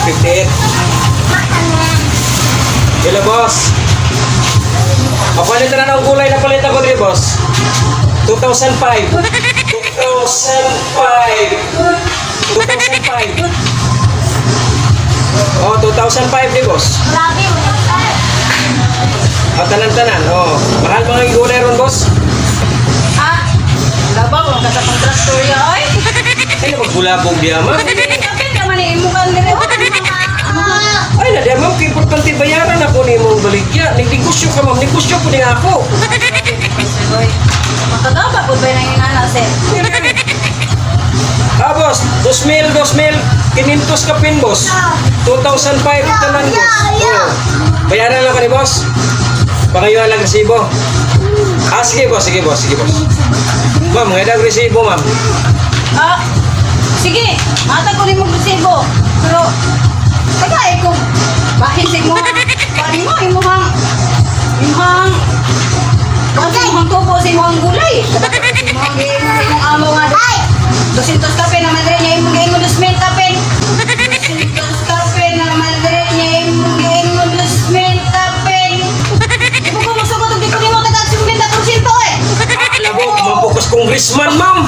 58. Hello, boss. Papalit na ng gulay na palit ako rin, boss. 2005. 2005. 2005. Oh, 2005 di, boss. Grabe mo na sir. O, tanan-tanan. Oh, mahal mga gulay ron, boss. Ay, magbulabog diya, ma'am. Kapit ka man eh, imukan dire. Ay, na diya, ma'am. Importante bayaran ako ni mong baligya. Nagdegosyo ka, ma'am. Negosyo po din ako. Oy, makagaba po ba yung anak, sir? Ah, boss. 2,000, 2,000. 500 ka pin, boss. 2005 tanan, boss. Bayaran lang ka ni boss. Pangayuhan lang resibo. Ah, sige, boss. Sige, boss. Sige, boss. Ma'am, ngayon ang resibo, ma'am. Ah, mata ko rin mo resibo. Pero, kaya ko, bahin sig mo, bahin mo, imuhang, imuhang, kasi imuhang tubo sa imuhang gulay. Imuhang sa imong amo nga. Ay! 200 kape naman rin niya imong giin mo 2,000 kape. 200 kape naman rin niya imong giin mo 2,000 kape. Ibu ko musugot, hindi ko ni mo taga 50% eh. Alam mo, mapokus congressman, ma'am.